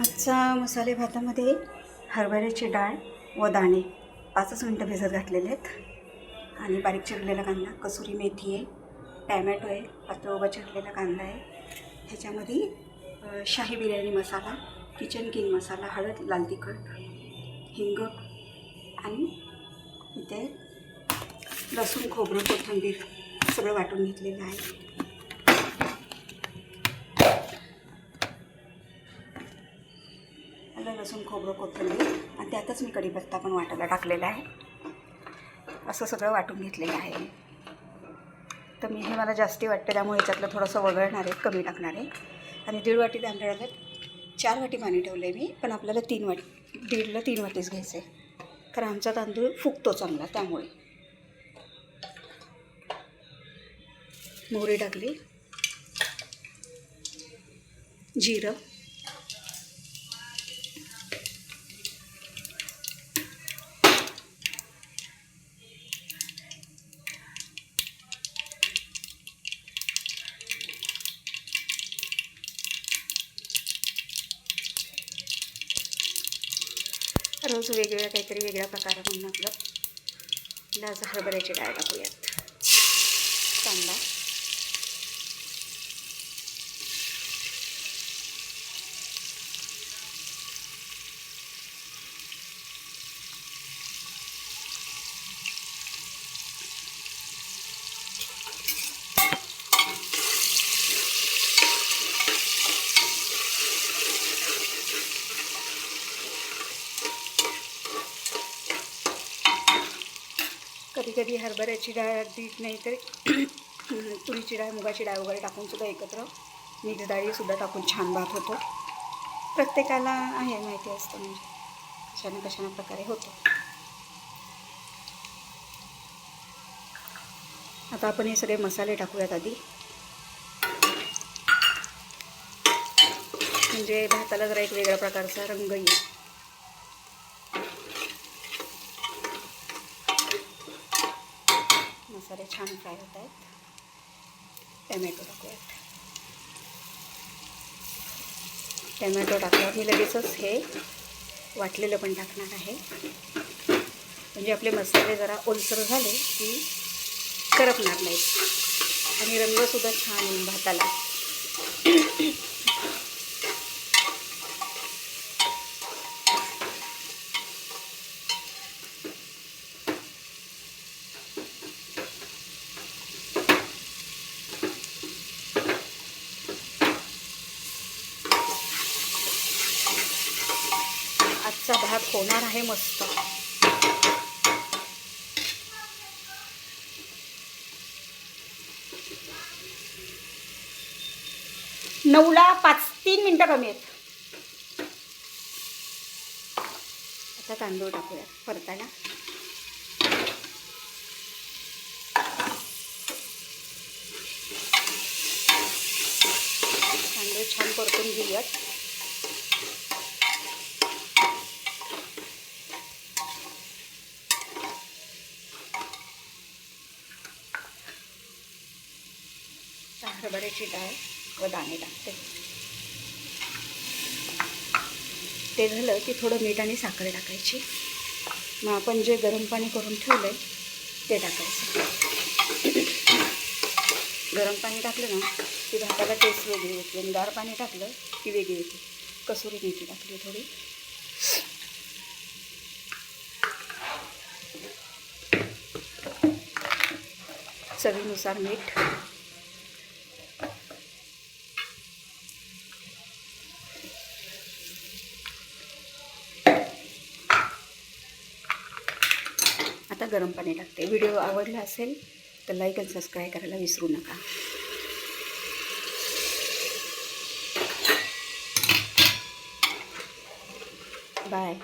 आजचा मसाले भातामध्ये हरभऱ्याची डाळ व दाणे. पाचच मिनटं भिजत घातलेले आहेत. आणि बारीक चिरलेला कांदा कसुरी मेथी आहे टॅमॅटो आहे पातळोबा चिरलेला कांदा आहे. ह्याच्यामध्ये शाही बिर्याणी मसाला किचन किंग मसाला हळद लाल तिखट हिंग आणि इथे लसूण खोबरं कोथिंबीर सगळं वाटून घेतलेलं आहे. लसूण खोबरं कोथिंबीर आणि त्यातच मी कढीपत्ता पण वाटायला टाकलेला आहे. असं सगळं वाटून घेतलेलं आहे. तर मी हे मला जास्ती वाटते त्यामुळे याच्यातलं थोडंसं वगळणार आहे कमी टाकणार आहे. आणि दीड वाटी तांदळाला चार वाटी पाणी ठेवलं आहे मी पण आपल्याला तीन वाटी दीडला तीन वाटीच घ्यायचं आहे कारण आमचा तांदूळ फुगतो चांगला त्यामुळे. मोहरी टाकली. जिरं. रोज वेगवेगळ्या काहीतरी वेगळ्या प्रकार म्हणून आपलं आज हरभऱ्याची डाळ टाकूयात. कांदा. कधी कधी हरभऱ्याची डाळ पीठ नाही तर तुरीची डाळ मुगाची डाळ वगैरे टाकूनसुद्धा एकत्र मिक्स डाळीसुद्धा टाकून छान भात होतो. प्रत्येकाला आहे माहिती असतं म्हणजे कशाने कशाने प्रकारे होतो. आता आपण हे सगळे मसाले टाकूयात आधी. म्हणजे भाताला जरा एक वेगळ्या प्रकारचा रंग येईल. मसाले छान फ्राय होत आहेत. टॅमॅटो टाकूयात. टॅमॅटो टाकल्यावर मी लगेचच हे वाटलेलं पण टाकणार आहे. म्हणजे आपले मसाले जरा ओलसर झाले की करपणार नाहीत. आणि रंगसुद्धा छान भाताला. चा भात होणार आहे मस्त. नऊला पाच तीन मिनटं कमी आहेत. आता तांदूळ टाकूया परतायला. तांदूळ छान परतून घेऊयात. हरभऱ्याची डाळ व दाणे टाकते. ते झालं की थोडं मीठ आणि साखर टाकायची. मग आपण जे गरम पाणी करून ठेवलं आहे ते टाकायचं. गरम पाणी टाकलं ना की भाताला टेस्ट वेगळी होती आणि गार पाणी टाकलं की वेगळी होती कसुरी मेथी टाकली थोडी. चवीनुसार मीठ. आता गरम पाणी टाकते. व्हिडिओ आवडला असेल तर लाईक आणि सबस्क्राईब करायला विसरू नका. बाय